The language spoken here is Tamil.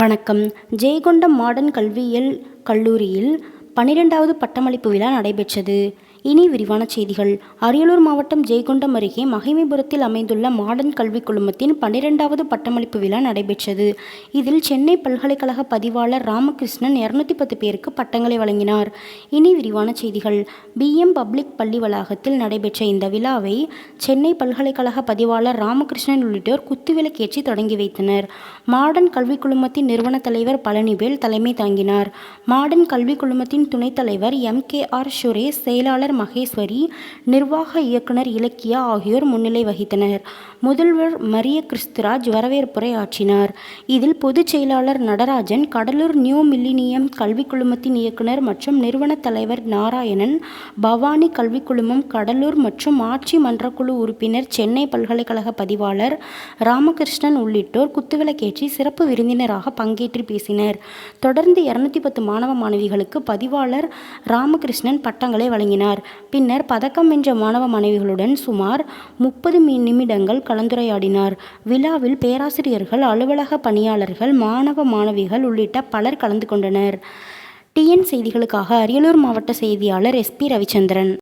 வணக்கம். ஜெயகொண்டம் மாடர்ன் கல்வியியல் கல்லூரியில் பன்னிரெண்டாவது பட்டமளிப்பு விழா நடைபெற்றது. இனி விரிவான செய்திகள். அரியலூர் மாவட்டம் ஜெய்கொண்டம் அருகே மகிமைபுரத்தில் அமைந்துள்ள மாடர்ன் கல்விக் குழுமத்தின் பன்னிரெண்டாவது பட்டமளிப்பு விழா நடைபெற்றது. இதில் சென்னை பல்கலைக்கழக பதிவாளர் ராமகிருஷ்ணன் இருநூத்தி பத்து பேருக்கு பட்டங்களை வழங்கினார். இனி விரிவான செய்திகள். பிஎம் பப்ளிக் பள்ளி வளாகத்தில் நடைபெற்ற இந்த விழாவை சென்னை பல்கலைக்கழக பதிவாளர் ராமகிருஷ்ணன் உள்ளிட்டோர் குத்துவிளக்கேற்றி தொடங்கி வைத்தனர். மாடர்ன் கல்விக் குழுமத்தின் நிறுவன தலைவர் பழனிவேல் தலைமை தாங்கினார். மாடர்ன் கல்விக் குழுமத்தின் துணைத் தலைவர் எம். கே. ஆர். சுரேஷ் செயலாளர் மகேஸ்வரி நிர்வாக இயக்குனர் இலக்கியா ஆகியோர் முன்னிலை வகித்தனர். முதல்வர் மரிய கிறிஸ்துராஜ் வரவேற்புரை ஆற்றினார். இதில் பொதுச் செயலாளர் நடராஜன் கடலூர் நியூ மில்லினியம் கல்விக் குழுமத்தின் இயக்குனர் மற்றும் நிறுவன தலைவர் நாராயணன் பவானி கல்விக் குழுமம் கடலூர் மற்றும் ஆட்சி மன்றக்குழு உறுப்பினர் சென்னை பல்கலைக்கழக பதிவாளர் ராமகிருஷ்ணன் உள்ளிட்டோர் குத்துவிளக்கேற்றி சிறப்பு விருந்தினராக பங்கேற்று பேசினர். தொடர்ந்து இருநூத்தி பத்து மாணவ மாணவிகளுக்கு பதிவாளர் ராமகிருஷ்ணன் பட்டங்களை வழங்கினார். பின்னர் பதக்கம் வென்ற மாணவ மாணவிகளுடன் சுமார் முப்பது நிமிடங்கள் கலந்துரையாடினார். விழாவில் பேராசிரியர்கள் அலுவலக பணியாளர்கள் மாணவ மாணவிகள் உள்ளிட்ட பலர் கலந்து கொண்டனர். டிஎன் செய்திகளுக்காக அரியலூர் மாவட்ட செய்தியாளர் எஸ்பி ரவிச்சந்திரன்.